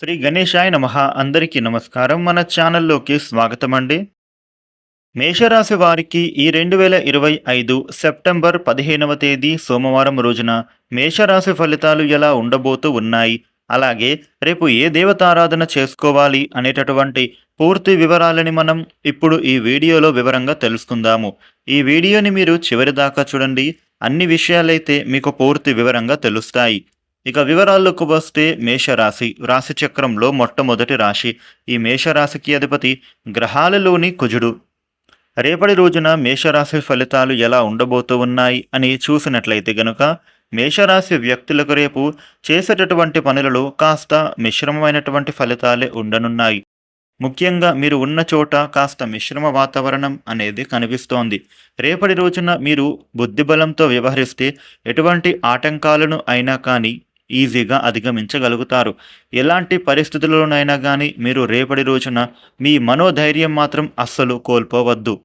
శ్రీ గణేశాయ నమ. అందరికీ నమస్కారం. మన ఛానల్లోకి స్వాగతం అండి మేషరాశి వారికి ఈ రెండు వేల ఇరవై ఐదు సెప్టెంబర్ పదిహేనవ తేదీ సోమవారం రోజున మేషరాశి ఫలితాలు ఎలా ఉండబోతూ ఉన్నాయి? అలాగే రేపు ఏ దేవతారాధన చేసుకోవాలి అనేటటువంటి పూర్తి వివరాలని మనం ఇప్పుడు ఈ వీడియోలో వివరంగా తెలుసుకుందాము. ఈ వీడియోని మీరు చివరి దాకా చూడండి. అన్ని విషయాలైతే మీకు పూర్తి వివరంగా తెలుస్తాయి. ఇక వివరాల్లోకి వస్తే మేషరాశి. రాశి చక్రంలో మొట్టమొదటి రాశి. ఈ మేషరాశికి అధిపతి గ్రహాలలోని కుజుడు. రేపటి రోజున మేషరాశి ఫలితాలు ఎలా ఉండబోతూ ఉన్నాయి అని చూసినట్లయితే గనుక మేషరాశి వ్యక్తులకు రేపు చేసేటటువంటి పనులలో కాస్త మిశ్రమమైనటువంటి ఫలితాలే ఉండనున్నాయి. ముఖ్యంగా మీరు ఉన్న చోట కాస్త మిశ్రమ వాతావరణం అనేది కనిపిస్తోంది. రేపటి రోజున మీరు బుద్ధిబలంతో వ్యవహరిస్తే ఎటువంటి ఆటంకాలను అయినా కానీ ఈజీగా అధిగమించగలుగుతారు. ఎలాంటి పరిస్థితుల్లోనైనా కానీ మీరు రేపటి రోజున మీ మనోధైర్యం మాత్రం అస్సలు కోల్పోవద్దు.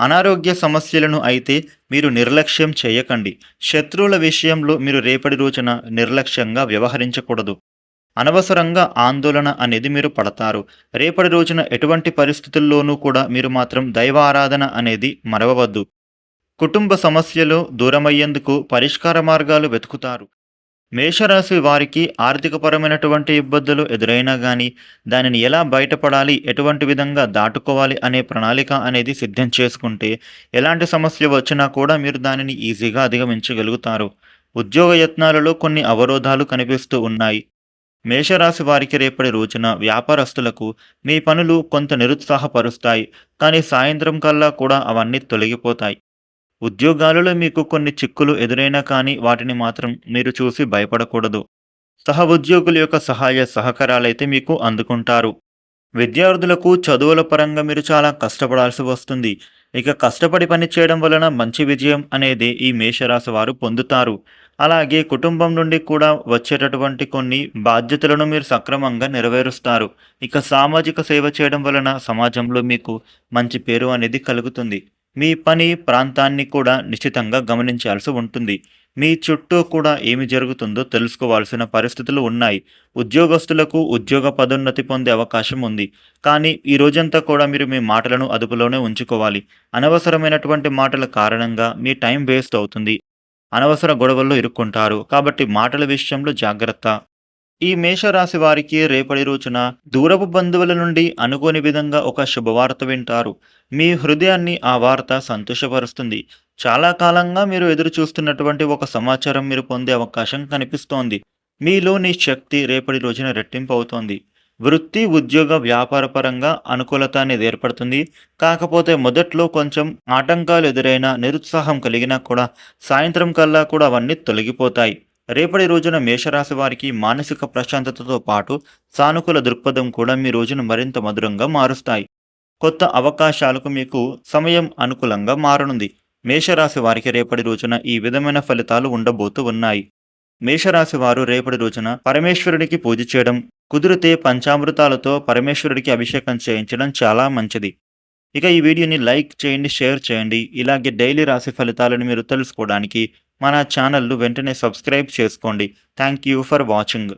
అనారోగ్య సమస్యలను అయితే మీరు నిర్లక్ష్యం చేయకండి. శత్రువుల విషయంలో మీరు రేపటి రోజున నిర్లక్ష్యంగా వ్యవహరించకూడదు. అనవసరంగా ఆందోళన అనేది మీరు పడతారు. రేపటి రోజున ఎటువంటి పరిస్థితుల్లోనూ కూడా మీరు మాత్రం దైవ ఆరాధన అనేది మరవవద్దు. కుటుంబ సమస్యలు దూరమయ్యేందుకు పరిష్కార మార్గాలు వెతుకుతారు. మేషరాశి వారికి ఆర్థికపరమైనటువంటి ఇబ్బందులు ఎదురైనా కానీ దానిని ఎలా బయటపడాలి ఎటువంటి విధంగా దాటుకోవాలి అనే ప్రణాళిక అనేది సిద్ధం చేసుకుంటే ఎలాంటి సమస్య వచ్చినా కూడా మీరు దానిని ఈజీగా అధిగమించగలుగుతారు. ఉద్యోగ యత్నాలలో కొన్ని అవరోధాలు కనిపిస్తూ ఉన్నాయి. మేషరాశి వారికి రేపటి రోజున వ్యాపారస్తులకు మీ పనులు కొంత నిరుత్సాహపరుస్తాయి కానీ సాయంత్రం కల్లా కూడా అవన్నీ తొలగిపోతాయి. ఉద్యోగాలలో మీకు కొన్ని చిక్కులు ఎదురైనా కానీ వాటిని మాత్రం మీరు చూసి భయపడకూడదు. సహ ఉద్యోగుల యొక్క సహాయ సహకారాలైతే మీకు అందుకుంటారు. విద్యార్థులకు చదువుల పరంగా మీరు చాలా కష్టపడాల్సి వస్తుంది. ఇక కష్టపడి పని చేయడం వలన మంచి విజయం అనేది ఈ మేషరాశి వారు పొందుతారు. అలాగే కుటుంబం నుండి కూడా వచ్చేటటువంటి కొన్ని బాధ్యతలను మీరు సక్రమంగా నెరవేరుస్తారు. ఇక సామాజిక సేవ చేయడం వలన సమాజంలో మీకు మంచి పేరు అనేది కలుగుతుంది. మీ పని ప్రాంతాన్ని కూడా నిశ్చితంగా గమనించాల్సి ఉంటుంది. మీ చుట్టూ కూడా ఏమి జరుగుతుందో తెలుసుకోవాల్సిన పరిస్థితులు ఉన్నాయి. ఉద్యోగస్తులకు ఉద్యోగ పదోన్నతి పొందే అవకాశం ఉంది. కానీ ఈ రోజంతా కూడా మీరు మీ మాటలను అదుపులోనే ఉంచుకోవాలి. అనవసరమైనటువంటి మాటల కారణంగా మీ టైం వేస్ట్ అవుతుంది. అనవసర గొడవల్లో ఇరుక్కుంటారు. కాబట్టి మాటల విషయంలో జాగ్రత్త. ఈ మేషరాశి వారికి రేపటి రోజున దూరపు బంధువుల నుండి అనుకోని విధంగా ఒక శుభవార్త వింటారు. మీ హృదయాన్ని ఆ వార్త సంతోషపరుస్తుంది. చాలా కాలంగా మీరు ఎదురు చూస్తున్నటువంటి ఒక సమాచారం మీరు పొందే అవకాశం కనిపిస్తోంది. మీలోని శక్తి రేపటి రోజున రెట్టింపు అవుతోంది. వృత్తి ఉద్యోగ వ్యాపార పరంగా అనుకూలత అనేది ఏర్పడుతుంది. కాకపోతే మొదట్లో కొంచెం ఆటంకాలు ఎదురైనా నిరుత్సాహం కలిగినా కూడా సాయంత్రం కల్లా కూడా అవన్నీ తొలగిపోతాయి. రేపటి రోజున మేషరాశి వారికి మానసిక ప్రశాంతతతో పాటు సానుకూల దృక్పథం కూడా మీ రోజును మరింత మధురంగా మారుస్తాయి. కొత్త అవకాశాలకు మీకు సమయం అనుకూలంగా మారనుంది. మేషరాశి వారికి రేపటి రోజున ఈ విధమైన ఫలితాలు ఉండబోతూ ఉన్నాయి. మేషరాశి వారు రేపటి రోజున పరమేశ్వరుడికి పూజ చేయడం కుదిరితే పంచామృతాలతో పరమేశ్వరుడికి అభిషేకం చేయించడం చాలా మంచిది. ఇక ఈ వీడియోని లైక్ చేయండి షేర్ చేయండి. ఇలాగే డైలీ రాశి ఫలితాలను మీరు తెలుసుకోవడానికి మన ఛానల్ను వెంటనే సబ్స్క్రైబ్ చేసుకోండి. Thank you for watching.